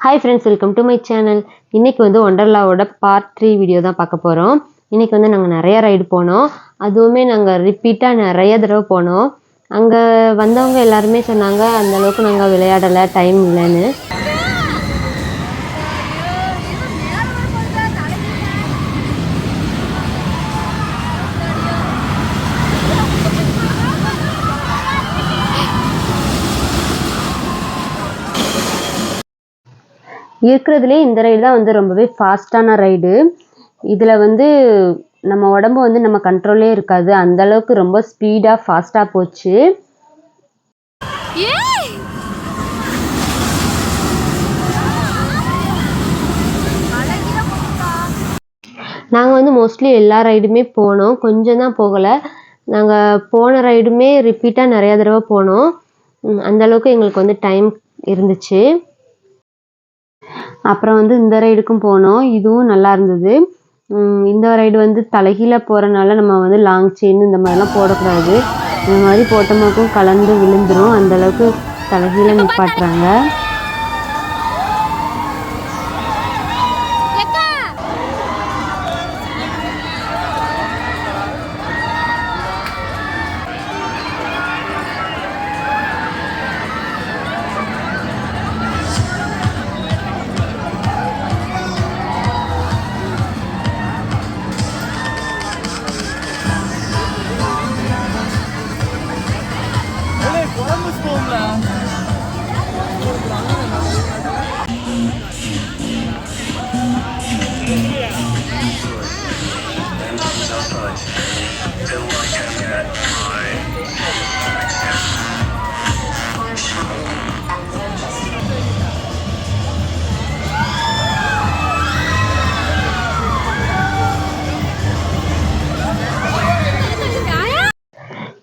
Hi friends welcome to my channel இன்றைக்கி வந்து ஒண்டர்லாவோட part three video தான் பார்க்க போகிறோம் இன்றைக்கி வந்து நாங்கள் நிறைய ரைடு போனோம். அதுவுமே நாங்கள் ரிப்பீட்டாக நிறைய தடவை போனோம். அங்கே வந்தவங்க எல்லாருமே சொன்னாங்க அந்தளவுக்கு நாங்கள் விளையாடலை டைம் இல்லைன்னு. இருக்கிறதுலே இந்த ரைடு தான் வந்து ரொம்பவே ஃபாஸ்ட்டான ரைடு இதில் வந்து நம்ம உடம்பு வந்து நம்ம கண்ட்ரோலே இருக்காது. அந்த அளவுக்கு ரொம்ப ஸ்பீடாக ஃபாஸ்ட்டாக போச்சு. நாங்கள் வந்து மோஸ்ட்லி எல்லா ரைடுமே போனோம். கொஞ்சம் தான் போகலை. நாங்கள் போன ரைடுமே ரிப்பீட்டாக நிறையா தடவை போனோம். ம், அந்த அளவுக்கு எங்களுக்கு வந்து டைம் இருந்துச்சு. அப்புறம் வந்து இந்த ரைடுக்கும் போனோம். இதுவும் நல்லா இருந்தது. இந்த ரைடு வந்து தலைகீழே போகிறனால நம்ம வந்து லாங் செயின் இந்த மாதிரிலாம் போடக்கூடாது. இந்த மாதிரி போட்டோமாக்கும் கலந்து விழுந்துடும் அந்தளவுக்கு தலைகீழே தலைகீழ நிப்பாட்டுறாங்க.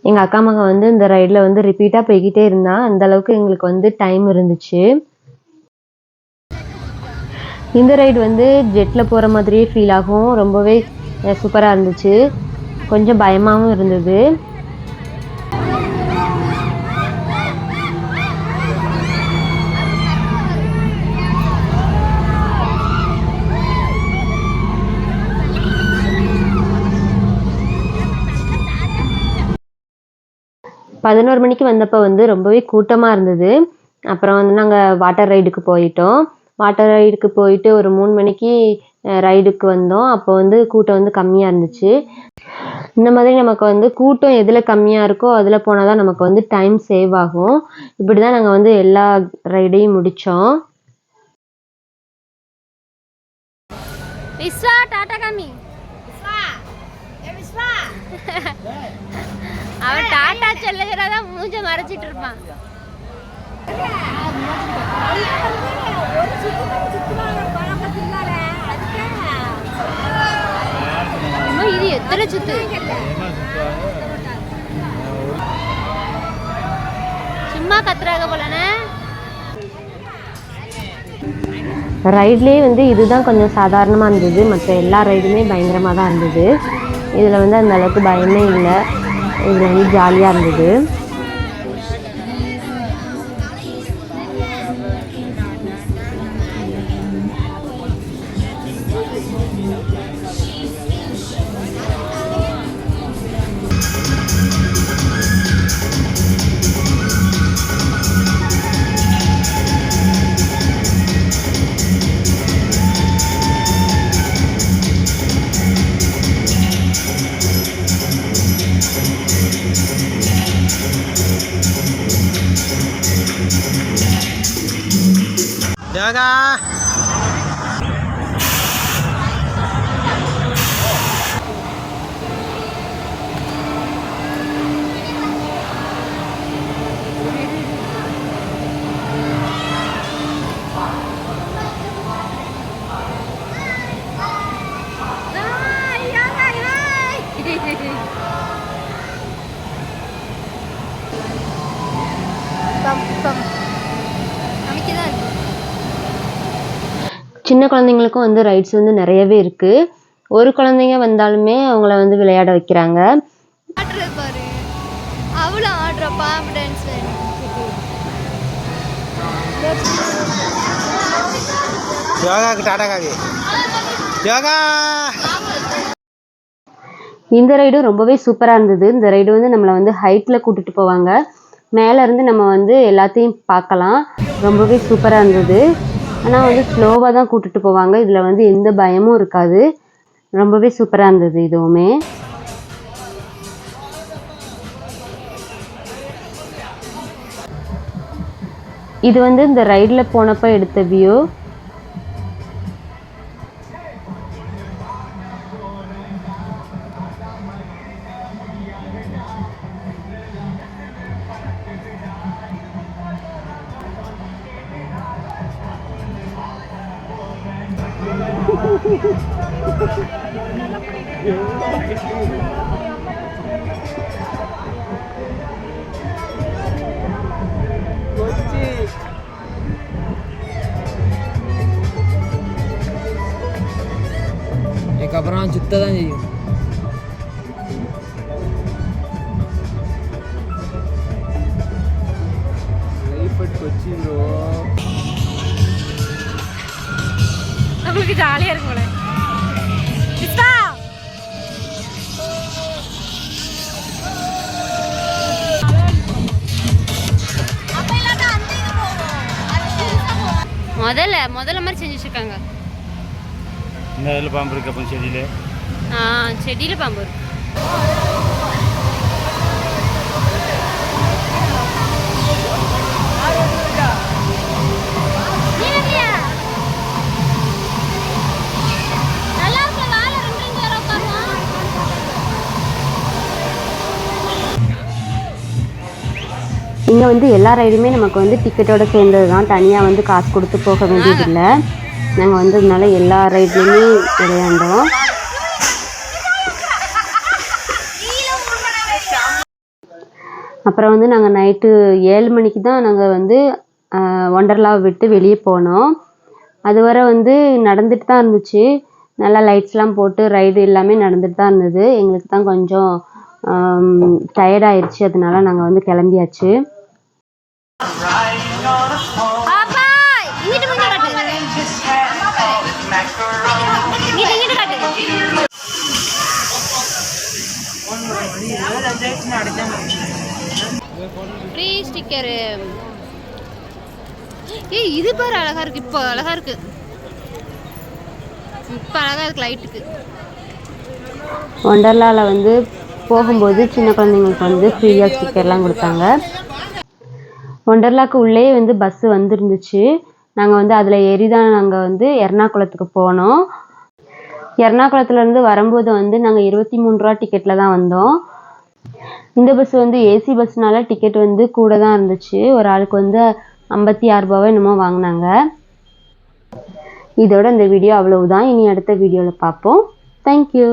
எங்கள் அக்கா மகன் வந்து இந்த ரைடில் வந்து ரிப்பீட்டாக போய்கிட்டே இருந்தான் அந்த அளவுக்கு எங்களுக்கு வந்து டைம் இருந்துச்சு. இந்த ரைடு வந்து ஜெட்டில் போகிற மாதிரியே ஃபீல் ஆகும். ரொம்பவே சூப்பராக இருந்துச்சு. கொஞ்சம் பயமாகவும் இருந்தது. பதினோரு மணிக்கு வந்தப்போ வந்து ரொம்பவே கூட்டமாக இருந்தது. அப்புறம் வந்து நாங்கள் வாட்டர் ரைடுக்கு போயிட்டோம். வாட்டர் ரைடுக்கு போயிட்டு ஒரு மூணு மணிக்கு ரைடுக்கு வந்தோம். அப்போ வந்து கூட்டம் வந்து கம்மியாக இருந்துச்சு. இந்த மாதிரி நமக்கு வந்து கூட்டம் எதில் கம்மியாக இருக்கோ அதில் போனால் தான் நமக்கு வந்து டைம் சேவ் ஆகும். இப்படி தான் நாங்கள் வந்து எல்லா ரைடையும் முடித்தோம் விஸ்வா டாடா காமி. அவன் டாடா சொல்லுகிறதா மூஞ்ச மறைச்சிட்டு இருப்பான். இது எத்தனை சுத்து? சும்மா கத்துறாங்க போலனே ரைட்லேயே வந்து இதுதான் கொஞ்சம் சாதாரணமாக இருந்தது. மற்ற எல்லா ரைடுமே பயங்கரமாக தான் இருந்தது. இதில் வந்து அந்த அளவுக்கு பயமே இல்லை. இதில் வந்து ஜாலியாக இருந்தது. Được à சின்ன குழந்தைங்களுக்கும் வந்து ரைட்ஸ் வந்து நிறையவே இருக்குது ஒரு குழந்தைங்க வந்தாலுமே அவங்கள வந்து விளையாட வைக்கிறாங்க. ஆடுறது பாரு. அவ்வளோ ஆடுற பாம்பு டான்ஸ் யோகாவுக்கு டாடா காவி. யோகா! இந்த ரைடும் ரொம்பவே சூப்பராக இருந்தது. இந்த ரைடு வந்து நம்மளை வந்து ஹைட்டில் கூட்டிட்டு போவாங்க. மேலே இருந்து நம்ம வந்து எல்லாத்தையும் பார்க்கலாம். ரொம்பவே சூப்பராக இருந்தது. ஆனால் வந்து ஸ்லோவாக தான் கூட்டிகிட்டு போவாங்க. இதில் வந்து எந்த பயமும் இருக்காது. ரொம்பவே சூப்பராக இருந்தது இதுவுமே. இது வந்து இந்த ரைடில் போனப்போ எடுத்த வியூ இதுக்கப்புறம் சுத்த தான் செய்யும் நம்மளுக்கு ஜாலியா இருக்கும் போல. பிஸ்தா முதல்ல முதல்ல மாதிரி செஞ்சு வச்சிருக்காங்க. இந்த இதில் பாம்பு இருக்கு அப்போ செடியில். ஆ செடியில பாம்பு இருக்கு. இங்கே வந்து எல்லா ரைடுமே நமக்கு வந்து டிக்கெட்டோட சேர்ந்தது தான் தனியாக வந்து காசு கொடுத்து போக வேண்டியதில்லை. நாங்கள் வந்து அதனால எல்லா ரைட்லேயுமே விளையாண்டோம். அப்புறம் வந்து நாங்கள் நைட்டு ஏழு மணிக்கு தான் நாங்கள் வந்து ஒண்டர்லாவை விட்டு வெளியே போனோம். அதுவரை வந்து நடந்துட்டு தான் இருந்துச்சு. நல்லா லைட்ஸ்லாம் போட்டு ரைடு எல்லாமே நடந்துட்டு தான் இருந்தது. எங்களுக்கு தான் கொஞ்சம் டயர்டாயிடுச்சு அதனால நாங்கள் வந்து கிளம்பியாச்சு. ஃப்ரீ ஸ்டிக்கரு ஏய் இது பாரு அழகா இருக்கு. இப்போ அழகா இருக்கு. இப்போ அழகா இருக்கு லைட்டுக்கு ஒண்டர்லாவில் வந்து போகும்போது சின்ன குழந்தைங்களுக்கு வந்து ஃப்ரீயாக ஸ்டிக்கர்லாம் கொடுத்தாங்க. ஒண்டர்லாக்கு உள்ளே வந்து பஸ்ஸு வந்துருந்துச்சு. நாங்கள் வந்து அதில் ஏறி தான் நாங்கள் வந்து எர்ணாகுளத்துக்கு போனோம். எர்ணாகுளத்துலேருந்து வரும்போது வந்து நாங்கள் இருபத்தி மூணு ரூபா டிக்கெட்டில் தான் வந்தோம். இந்த பஸ் வந்து ஏசி பஸ்னால டிக்கெட் வந்து கூட தான் இருந்துச்சு. ஒரு ஆளுக்கு வந்து ஐம்பத்தி ஆறு ரூபாவோ என்னமோ வாங்கினாங்க. இதோட இந்த வீடியோ அவ்வளவுதான். இனி அடுத்த வீடியோவில் பார்ப்போம். தேங்க்யூ